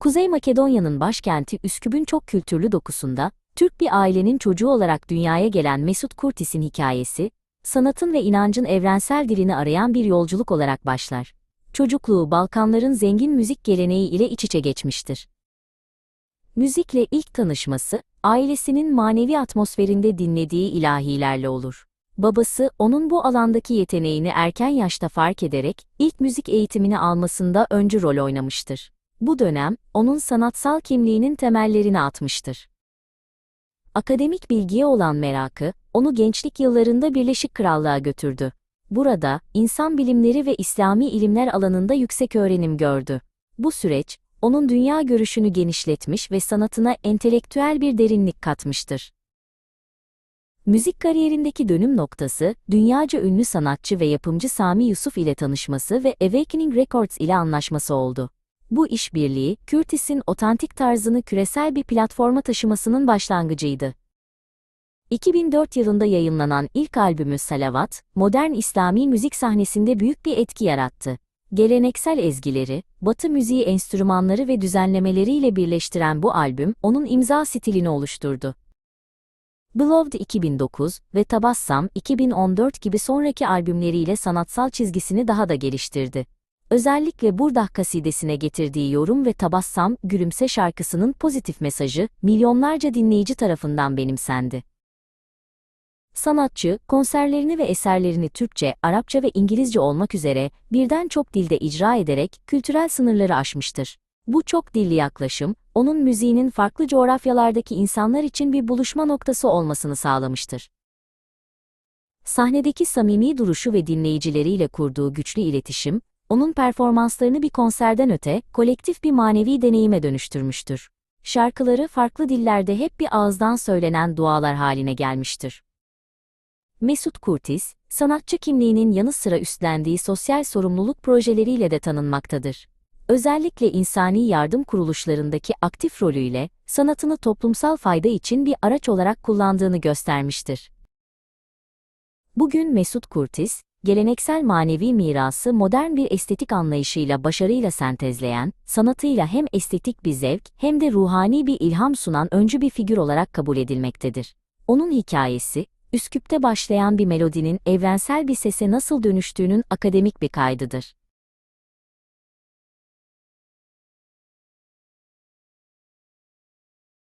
Kuzey Makedonya'nın başkenti Üsküp'ün çok kültürlü dokusunda, Türk bir ailenin çocuğu olarak dünyaya gelen Mesut Kurtis'in hikayesi, sanatın ve inancın evrensel dilini arayan bir yolculuk olarak başlar. Çocukluğu Balkanların zengin müzik geleneği ile iç içe geçmiştir. Müzikle ilk tanışması, ailesinin manevi atmosferinde dinlediği ilahilerle olur. Babası, onun bu alandaki yeteneğini erken yaşta fark ederek, ilk müzik eğitimini almasında öncü rol oynamıştır. Bu dönem, onun sanatsal kimliğinin temellerini atmıştır. Akademik bilgiye olan merakı, onu gençlik yıllarında Birleşik Krallığa götürdü. Burada, insan bilimleri ve İslami ilimler alanında yüksek öğrenim gördü. Bu süreç, onun dünya görüşünü genişletmiş ve sanatına entelektüel bir derinlik katmıştır. Müzik kariyerindeki dönüm noktası, dünyaca ünlü sanatçı ve yapımcı Sami Yusuf ile tanışması ve Awakening Records ile anlaşması oldu. Bu işbirliği, Curtis'in otantik tarzını küresel bir platforma taşımasının başlangıcıydı. 2004 yılında yayınlanan ilk albümü Salavat, modern İslami müzik sahnesinde büyük bir etki yarattı. Geleneksel ezgileri, Batı müziği enstrümanları ve düzenlemeleriyle birleştiren bu albüm, onun imza stilini oluşturdu. Beloved 2009 ve Tabassam 2014 gibi sonraki albümleriyle sanatsal çizgisini daha da geliştirdi. Özellikle Burdah kasidesine getirdiği yorum ve Tabassam, Gülümse şarkısının pozitif mesajı, milyonlarca dinleyici tarafından benimsendi. Sanatçı, konserlerini ve eserlerini Türkçe, Arapça ve İngilizce olmak üzere birden çok dilde icra ederek kültürel sınırları aşmıştır. Bu çok dilli yaklaşım, onun müziğinin farklı coğrafyalardaki insanlar için bir buluşma noktası olmasını sağlamıştır. Sahnedeki samimi duruşu ve dinleyicileriyle kurduğu güçlü iletişim, onun performanslarını bir konserden öte, kolektif bir manevi deneyime dönüştürmüştür. Şarkıları farklı dillerde hep bir ağızdan söylenen dualar haline gelmiştir. Mesut Kurtis, sanatçı kimliğinin yanı sıra üstlendiği sosyal sorumluluk projeleriyle de tanınmaktadır. Özellikle insani yardım kuruluşlarındaki aktif rolüyle, sanatını toplumsal fayda için bir araç olarak kullandığını göstermiştir. Bugün Mesut Kurtis, geleneksel manevi mirası modern bir estetik anlayışıyla başarıyla sentezleyen, sanatıyla hem estetik bir zevk hem de ruhani bir ilham sunan öncü bir figür olarak kabul edilmektedir. Onun hikayesi, Üsküp'te başlayan bir melodinin evrensel bir sese nasıl dönüştüğünün akademik bir kaydıdır.